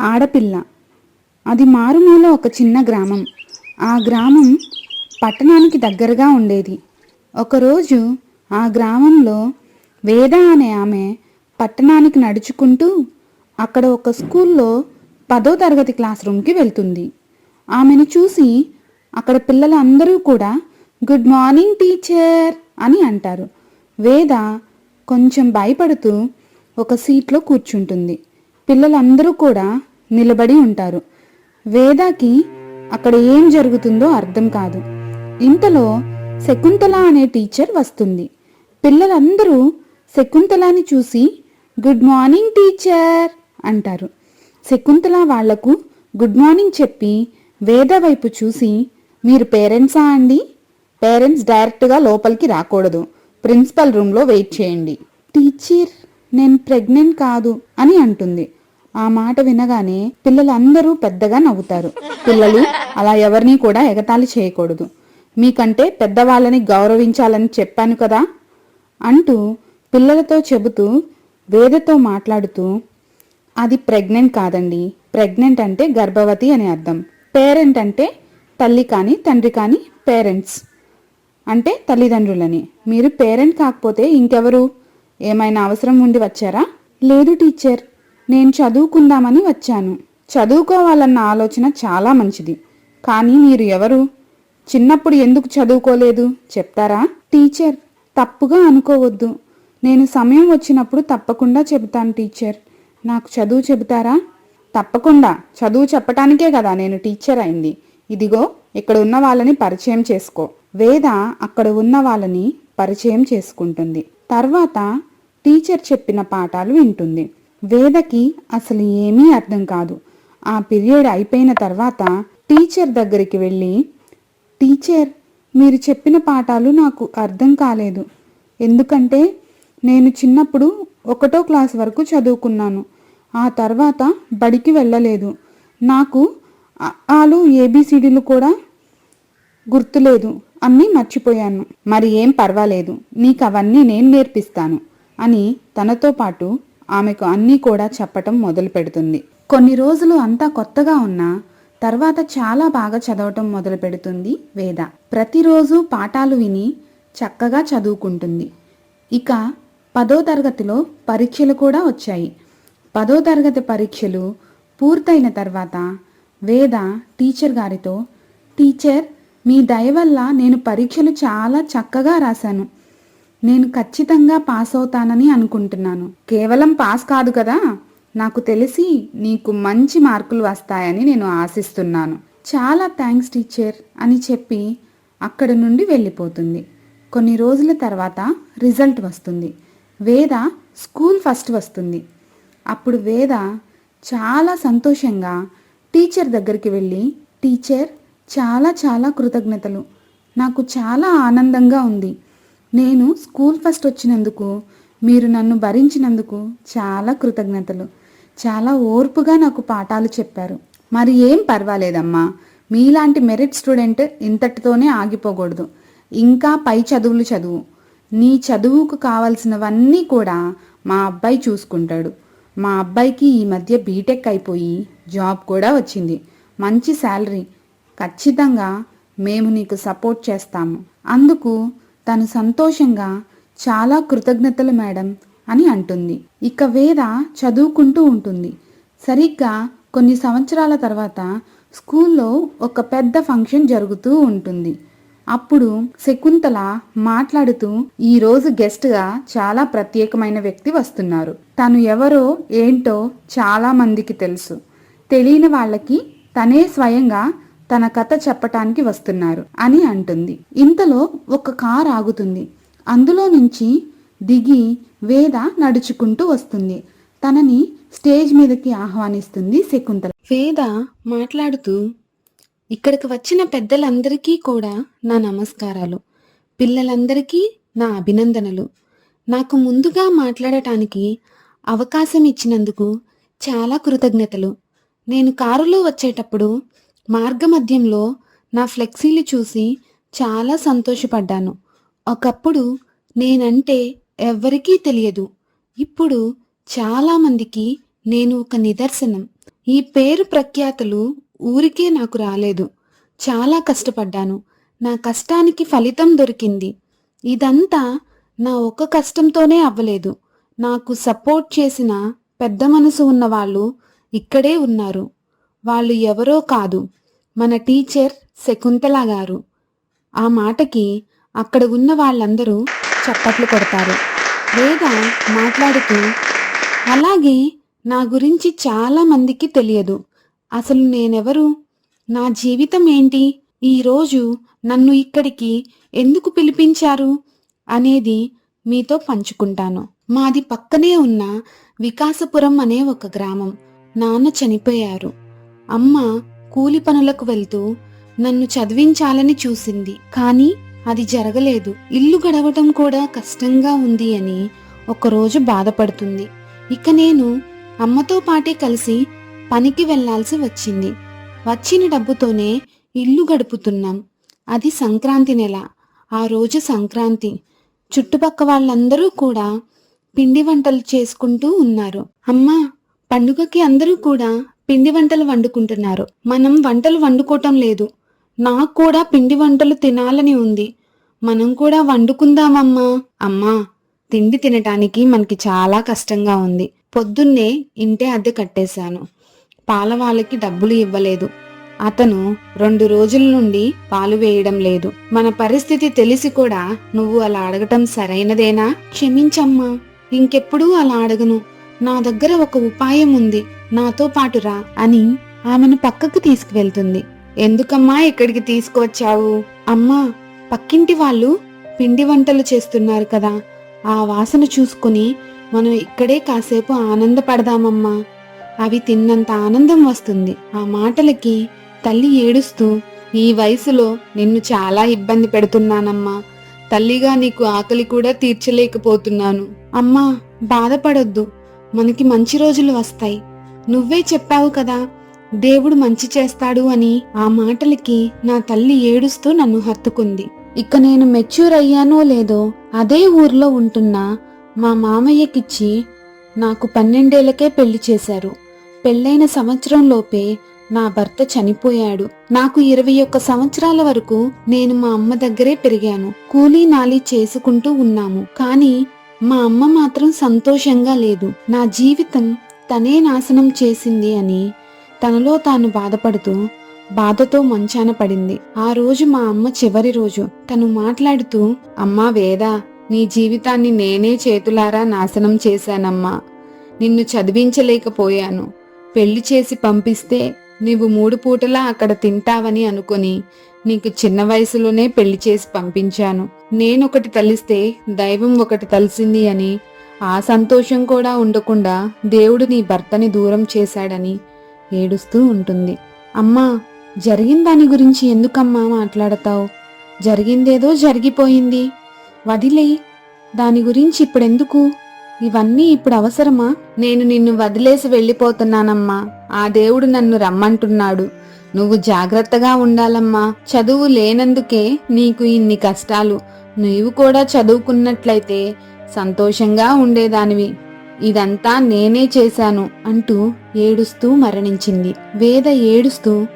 ఆడపిల్ల. అది మారుమూల ఒక చిన్న గ్రామం. ఆ గ్రామం పట్టణానికి దగ్గరగా ఉండేది. ఒకరోజు ఆ గ్రామంలో వేద అనే ఆమె పట్టణానికి నడుచుకుంటూ అక్కడ ఒక స్కూల్లో పదో తరగతి క్లాస్ రూమ్కి వెళ్తుంది. ఆమెను చూసి అక్కడ పిల్లలందరూ కూడా గుడ్ మార్నింగ్ టీచర్ అని అంటారు. వేద కొంచెం భయపడుతూ ఒక సీట్లో కూర్చుంటుంది. పిల్లలందరూ కూడా నిలబడి ఉంటారు. వేదాకి అక్కడ ఏం జరుగుతుందో అర్థం కాదు. ఇంతలో శకుంతల అనే టీచర్ వస్తుంది. పిల్లలందరూ శకుంతలాని చూసి గుడ్ మార్నింగ్ టీచర్ అంటారు. శకుంతల వాళ్ళకు గుడ్ మార్నింగ్ చెప్పి వేద వైపు చూసి మీరు పేరెంట్సా అండి? పేరెంట్స్ డైరెక్ట్గా లోపలికి రాకూడదు. ప్రిన్సిపల్ రూమ్లో వెయిట్ చేయండి. టీచర్ నేను ప్రెగ్నెంట్ కాదు అని అంటుంది. ఆ మాట వినగానే పిల్లలందరూ పెద్దగా నవ్వుతారు. పిల్లలు అలా ఎవరిని కూడా ఎగతాళి చేయకూడదు. మీకంటే పెద్దవాళ్ళని గౌరవించాలని చెప్పాను కదా? అంటూ పిల్లలతో చెబుతూ వేదతో మాట్లాడుతూ అది ప్రెగ్నెంట్ కాదండి. ప్రెగ్నెంట్ అంటే గర్భవతి అని అర్థం. పేరెంట్ అంటే తల్లి కానీ తండ్రి కానీ పేరెంట్స్. అంటే తల్లిదండ్రులని. మీరు పేరెంట్ కాకపోతే ఇంకెవరు? ఏమైనా అవసరం ఉండి వచ్చారా? లేదు టీచర్. నేను చదువుకుందామని వచ్చాను. చదువుకోవాలన్న ఆలోచన చాలా మంచిది. కానీ మీరు ఎవరు? చిన్నప్పుడు ఎందుకు చదువుకోలేదు? చెప్తారా? టీచర్ తప్పుగా అనుకోవద్దు. నేను సమయం వచ్చినప్పుడు తప్పకుండా చెబుతాను టీచర్. నాకు చదువు చెబుతారా? తప్పకుండా. చదువు చెప్పటానికే కదా నేను టీచర్ అయింది. ఇదిగో ఇక్కడ ఉన్న వాళ్ళని పరిచయం చేసుకో. వేద అక్కడ ఉన్న వాళ్ళని పరిచయం చేసుకుంటుంది. తర్వాత టీచర్ చెప్పిన పాఠాలు వింటుంది. వేదకి అసలు ఏమీ అర్థం కాదు. ఆ పీరియడ్ అయిపోయిన తర్వాత టీచర్ దగ్గరికి వెళ్ళి టీచర్ మీరు చెప్పిన పాఠాలు నాకు అర్థం కాలేదు. ఎందుకంటే నేను చిన్నప్పుడు ఒకటో క్లాస్ వరకు చదువుకున్నాను. ఆ తర్వాత బడికి వెళ్ళలేదు. నాకు ఆలు ఏబిసిడీలు కూడా గుర్తులేదు. అన్నీ మర్చిపోయాను. మరి ఏం పర్వాలేదు. నీకు అవన్నీ నేను నేర్పిస్తాను అని తనతో పాటు ఆమెకు అన్నీ కూడా చెప్పటం మొదలు పెడుతుంది. కొన్ని రోజులు అంతా కొత్తగా ఉన్నా తర్వాత చాలా బాగా చదవటం మొదలు పెడుతుంది వేద. ప్రతిరోజు పాఠాలు విని చక్కగా చదువుకుంటుంది. ఇక పదో తరగతిలో పరీక్షలు కూడా వచ్చాయి. పదో తరగతి పరీక్షలు పూర్తయిన తర్వాత వేద టీచర్ గారితో టీచర్ మీ దయ వల్ల నేను పరీక్షలు చాలా చక్కగా రాశాను. నేను ఖచ్చితంగా పాస్ అవుతానని అనుకుంటున్నాను. కేవలం పాస్ కాదు కదా? నాకు తెలిసి నీకు మంచి మార్కులు వస్తాయని నేను ఆశిస్తున్నాను. చాలా థ్యాంక్స్ టీచర్ అని చెప్పి అక్కడి నుండి వెళ్ళిపోతుంది. కొన్ని రోజుల తర్వాత రిజల్ట్ వస్తుంది. వేద స్కూల్ ఫస్ట్ వస్తుంది. అప్పుడు వేద చాలా సంతోషంగా టీచర్ దగ్గరికి వెళ్ళి టీచర్ చాలా చాలా కృతజ్ఞతలు. నాకు చాలా ఆనందంగా ఉంది. నేను స్కూల్ ఫస్ట్ వచ్చినందుకు మీరు నన్ను భరించినందుకు చాలా కృతజ్ఞతలు. చాలా ఓర్పుగా నాకు పాఠాలు చెప్పారు. మరి ఏం పర్వాలేదమ్మా. మీలాంటి మెరిట్ స్టూడెంట్ ఇంతటితోనే ఆగిపోకూడదు. ఇంకా పై చదువులు చదువు. నీ చదువుకు కావాల్సినవన్నీ కూడా మా అబ్బాయి చూసుకుంటాడు. మా అబ్బాయికి ఈ మధ్య బీటెక్ అయిపోయి జాబ్ కూడా వచ్చింది. మంచి శాలరీ. ఖచ్చితంగా మేము నీకు సపోర్ట్ చేస్తాము. అందుకు తను సంతోషంగా చాలా కృతజ్ఞతలు మేడం అని అంటుంది. ఇక వేద చదువుకుంటూ ఉంటుంది. సరిగ్గా కొన్ని సంవత్సరాల తర్వాత స్కూల్లో ఒక పెద్ద ఫంక్షన్ జరుగుతూ ఉంటుంది. అప్పుడు శకుంతల మాట్లాడుతూ ఈరోజు గెస్ట్గా చాలా ప్రత్యేకమైన వ్యక్తి వస్తున్నారు. తను ఎవరో ఏంటో చాలా మందికి తెలుసు. తెలియని వాళ్ళకి తనే స్వయంగా తన కథ చెప్పటానికి వస్తున్నారు అని అంటుంది. ఇంతలో ఒక కార్ ఆగుతుంది. అందులో నుంచి దిగి వేద నడుచుకుంటూ వస్తుంది. తనని స్టేజ్ మీదకి ఆహ్వానిస్తుంది శకుంతల. వేద మాట్లాడుతూ ఇక్కడికి వచ్చిన పెద్దలందరికీ కూడా నా నమస్కారాలు. పిల్లలందరికీ నా అభినందనలు. నాకు ముందుగా మాట్లాడటానికి అవకాశం ఇచ్చినందుకు చాలా కృతజ్ఞతలు. నేను కారులో వచ్చేటప్పుడు మార్గమధ్యంలో నా ఫ్లెక్సీలు చూసి చాలా సంతోషపడ్డాను. ఒకప్పుడు నేనంటే ఎవ్వరికీ తెలియదు. ఇప్పుడు చాలామందికి నేను ఒక నిదర్శనం. ఈ పేరు ప్రఖ్యాతులు ఊరికే నాకు రాలేదు. చాలా కష్టపడ్డాను. నా కష్టానికి ఫలితం దొరికింది. ఇదంతా నా ఒక్క కష్టంతోనే అవ్వలేదు. నాకు సపోర్ట్ చేసిన పెద్ద మనసు ఉన్న వాళ్ళు ఇక్కడే ఉన్నారు. వాళ్ళు ఎవరో కాదు. మన టీచర్ శకుంతల గారు ఆ మాటకి అక్కడ ఉన్న వాళ్ళందరూ చప్పట్లు కొడతారు. వేద మాట్లాడుతూ అలాగే నా గురించి చాలా మందికి తెలియదు. అసలు నేనెవరు? నా జీవితం ఏంటి? ఈరోజు నన్ను ఇక్కడికి ఎందుకు పిలిపించారు? అనేది మీతో పంచుకుంటాను. మాది పక్కనే ఉన్న వికాసపురం అనే ఒక గ్రామం. నాన్న చనిపోయారు. అమ్మ కూలి పనులకు వెళ్తూ నన్ను చదివించాలని చూసింది. కానీ అది జరగలేదు. ఇల్లు గడవటం కూడా కష్టంగా ఉంది అని ఒకరోజు బాధపడుతుంది. ఇక నేను అమ్మతో పాటే కలిసి పనికి వెళ్ళాల్సి వచ్చింది. వచ్చిన డబ్బుతోనే ఇల్లు గడుపుతున్నాం. అది సంక్రాంతి నెల. ఆ రోజు సంక్రాంతి. చుట్టుపక్క వాళ్ళందరూ కూడా పిండి వంటలు చేసుకుంటూ ఉన్నారు. అమ్మ పండుగకి అందరూ కూడా పిండి వంటలు వండుకుంటున్నారు. మనం వంటలు వండుకోవటం లేదు. నాకు కూడా పిండి వంటలు తినాలని ఉంది. మనం కూడా వండుకుందామమ్మా. అమ్మా తిండి తినటానికి మనకి చాలా కష్టంగా ఉంది. పొద్దున్నే ఇంటే అద్దె కట్టేశాను. పాల వాళ్ళకి డబ్బులు ఇవ్వలేదు. అతను రెండు రోజుల నుండి పాలు వేయడం లేదు. మన పరిస్థితి తెలిసి కూడా నువ్వు అలా అడగటం సరైనదేనా? క్షమించమ్మా. ఇంకెప్పుడూ అలా అడగను. నా దగ్గర ఒక ఉపాయం ఉంది నాతో పాటు రా అని ఆమెను పక్కకు తీసుకువెళ్తుంది. ఎందుకమ్మా ఇక్కడికి తీసుకువచ్చావు? అమ్మా పక్కింటి వాళ్ళు పిండి వంటలు చేస్తున్నారు కదా ఆ వాసన చూసుకుని మనం ఇక్కడే కాసేపు ఆనందపడదామమ్మా. అవి తిన్నంత ఆనందం వస్తుంది. ఆ మాటలకి తల్లి ఏడుస్తూ ఈ వయసులో నిన్ను చాలా ఇబ్బంది పెడుతున్నానమ్మా. తల్లిగా నీకు ఆకలి కూడా తీర్చలేకపోతున్నాను. అమ్మా బాధపడొద్దు. మనకి మంచి రోజులు వస్తాయి. నువ్వే చెప్పావు కదా దేవుడు మంచి చేస్తాడు అని ఆ మాటలకి నా తల్లి ఏడుస్తూ నన్ను హత్తుకుంది. ఇక నేను మెచ్యూర్ అయ్యానో లేదో అదే ఊర్లో ఉంటున్న మా మామయ్యకిచ్చి నాకు పన్నెండేళ్ళకే పెళ్ళి చేశారు. పెళ్ళైన సంవత్సరంలోపే నా భర్త చనిపోయాడు. నాకు ఇరవై ఒక్క సంవత్సరాల వరకు నేను మా అమ్మ దగ్గరే పెరిగాను. కూలీ నాలి చేసుకుంటూ ఉన్నాము. కానీ మా అమ్మ మాత్రం సంతోషంగా లేదు. నా జీవితం తనే నాశనం చేసింది అని తనలో తాను బాధపడుతూ బాధతో మంచాన పడింది. ఆ రోజు మా అమ్మ చివరి రోజు. తను మాట్లాడుతూ అమ్మా వేద నీ జీవితాన్ని నేనే చేతులారా నాశనం చేశానమ్మా. నిన్ను చదివించలేకపోయాను. పెళ్ళి చేసి పంపిస్తే నీవు మూడు పూటలా అక్కడ తింటావని అనుకొని నీకు చిన్న వయసులోనే పెళ్ళి చేసి పంపించాను. నేనొకటి తలిస్తే దైవం ఒకటి తలిసింది అని ఆ సంతోషం కూడా ఉండకుండా దేవుడు నీ భర్తని దూరం చేశాడని ఏడుస్తూ ఉంటుంది. అమ్మా జరిగిన దాని గురించి ఎందుకమ్మా మాట్లాడతావు? జరిగిందేదో జరిగిపోయింది. వదిలే దాని గురించి ఇప్పుడెందుకు? ఇవన్నీ ఇప్పుడు అవసరమా? నేను నిన్ను వదిలేసి వెళ్ళిపోతున్నానమ్మా. ఆ దేవుడు నన్ను రమ్మంటున్నాడు. నువ్వు జాగ్రత్తగా ఉండాలమ్మా. చదువు లేనందుకే నీకు ఇన్ని కష్టాలు. నీవు కూడా చదువుకున్నట్లయితే సంతోషంగా ఉండేదానివి. ఇదంతా నేనే చేశాను అంటూ ఏడుస్తూ మరణించింది. వేద ఏడుస్తూ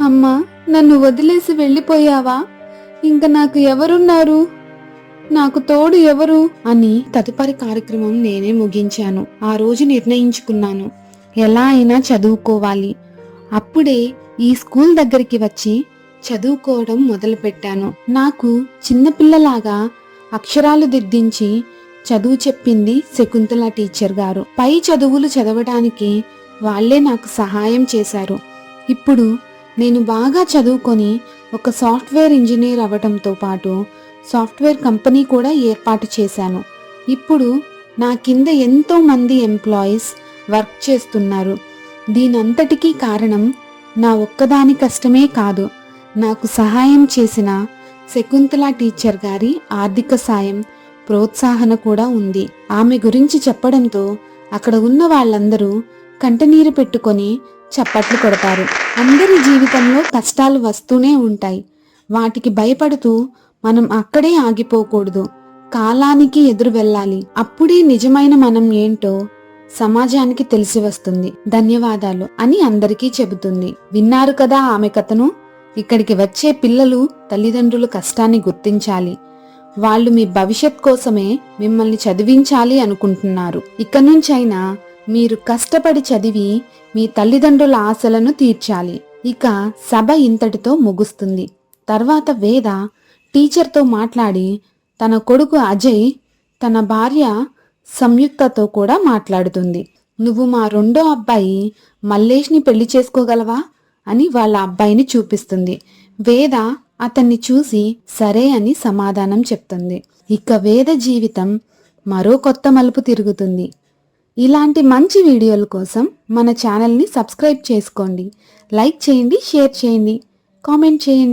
అమ్మా నన్ను వదిలేసి వెళ్ళిపోయావా? ఇంక నాకు ఎవరున్నారు? నాకు తోడు ఎవరు? అని తదుపరి కార్యక్రమం నేనే ముగించాను. ఆ రోజు నిర్ణయించుకున్నాను. ఎలా అయినా చదువుకోవాలి. అప్పుడే ఈ స్కూల్ దగ్గరికి వచ్చి చదువుకోవడం మొదలుపెట్టాను. నాకు చిన్నపిల్లలాగా అక్షరాలు దిద్దించి చదువు చెప్పింది శకుంతల టీచర్ గారు. పై చదువులు చదవడానికి వాళ్ళే నాకు సహాయం చేశారు. ఇప్పుడు నేను బాగా చదువుకొని ఒక సాఫ్ట్వేర్ ఇంజనీర్ అవ్వడంతో పాటు సాఫ్ట్వేర్ కంపెనీ కూడా ఏర్పాటు చేశాను. ఇప్పుడు నా కింద ఎంతో మంది ఎంప్లాయీస్ వర్క్ చేస్తున్నారు. దీనంతటికీ కారణం నా ఒక్కదాని కష్టమే కాదు. నాకు సహాయం చేసిన శకుంతల టీచర్ గారి ఆర్థిక సాయం ప్రోత్సాహన కూడా ఉంది. ఆమె గురించి చెప్పడంతో అక్కడ ఉన్న వాళ్ళందరూ కంటనీరు పెట్టుకొని చప్పట్లు కొడతారు. అందరి జీవితంలో కష్టాలు వస్తూనే ఉంటాయి. వాటికి భయపడుతూ మనం అక్కడే ఆగిపోకూడదు. కాలానికి ఎదురు వెళ్ళాలి. అప్పుడే నిజమైన మనం ఏంటో సమాజానికి తెలిసి వస్తుంది. ధన్యవాదాలు అని అందరికీ చెబుతుంది. విన్నారు కదా ఆమె కథను? ఇక్కడికి వచ్చే పిల్లలు తల్లిదండ్రులు కష్టాన్ని గుర్తించాలి. వాళ్ళు మీ భవిష్యత్ కోసమే మిమ్మల్ని చదివించాలి అనుకుంటున్నారు. ఇక నుంచైనా మీరు కష్టపడి చదివి మీ తల్లిదండ్రుల ఆశలను తీర్చాలి. ఇక సభ ఇంతటితో ముగుస్తుంది. తర్వాత వేద టీచర్తో మాట్లాడి తన కొడుకు అజయ్ తన భార్య సంయుక్తతో కూడా మాట్లాడుతుంది. నువ్వు మా రెండో అబ్బాయి మల్లేష్ని పెళ్ళి చేసుకోగలవా? అని వాళ్ళ అబ్బాయిని చూపిస్తుంది. వేద అతన్ని చూసి సరే అని సమాధానం చెప్తుంది. ఇక వేద జీవితం మరో కొత్త మలుపు తిరుగుతుంది. ఇలాంటి మంచి వీడియోల కోసం మన ఛానల్ని సబ్స్క్రైబ్ చేసుకోండి. లైక్ చేయండి షేర్ చేయండి కామెంట్ చేయండి.